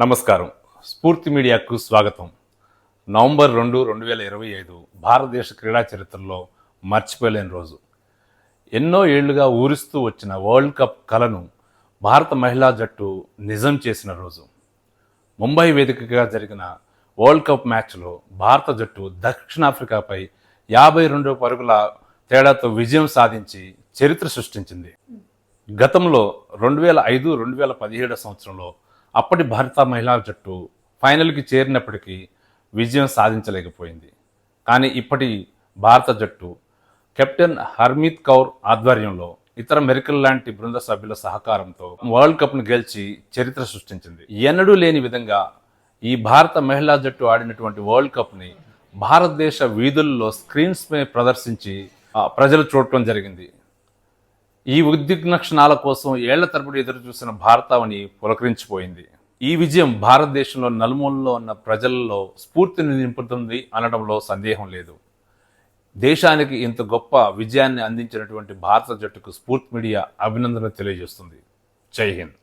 నమస్కారం. స్ఫూర్తి మీడియాకు స్వాగతం. నవంబర్ రెండు రెండు వేల ఇరవై ఐదు భారతదేశ క్రీడా చరిత్రలో మర్చిపోలేని రోజు. ఎన్నో ఏళ్ళుగా ఊరిస్తూ వచ్చిన వరల్డ్ కప్ కలను భారత మహిళా జట్టు నిజం చేసిన రోజు. ముంబై వేదికగా జరిగిన వరల్డ్ కప్ మ్యాచ్లో భారత జట్టు దక్షిణాఫ్రికాపై యాభై రెండు పరుగుల తేడాతో విజయం సాధించి చరిత్ర సృష్టించింది. గతంలో రెండు వేల ఐదు రెండు వేల పదిహేడు సంవత్సరంలో అప్పటి భారత మహిళా జట్టు ఫైనల్కి చేరినప్పటికీ విజయం సాధించలేకపోయింది. కానీ ఇప్పటి భారత జట్టు కెప్టెన్ హర్మీత్ కౌర్ ఆధ్వర్యంలో ఇతర మెరికల్ లాంటి బృంద సభ్యుల సహకారంతో వరల్డ్ కప్ను గెలిచి చరిత్ర సృష్టించింది. ఎన్నడూ లేని విధంగా ఈ భారత మహిళా జట్టు ఆడినటువంటి వరల్డ్ కప్ని భారతదేశ వీధుల్లో స్క్రీన్స్పై ప్రదర్శించి ప్రజలు చూడటం జరిగింది. ఈ ఉద్విగ్న క్షణాల కోసం ఏళ్ళ తరబడి ఎదురు చూసిన భారతావని పులకరించిపోయింది. ఈ విజయం భారతదేశంలో నలుమూలలో ఉన్న ప్రజల్లో స్ఫూర్తిని నింపుతుంది అనడంలో సందేహం లేదు. దేశానికి ఇంత గొప్ప విజయాన్ని అందించినటువంటి భారత జట్టుకు స్ఫూర్తి మీడియా అభినందనలు తెలియజేస్తుంది. జై హింద్.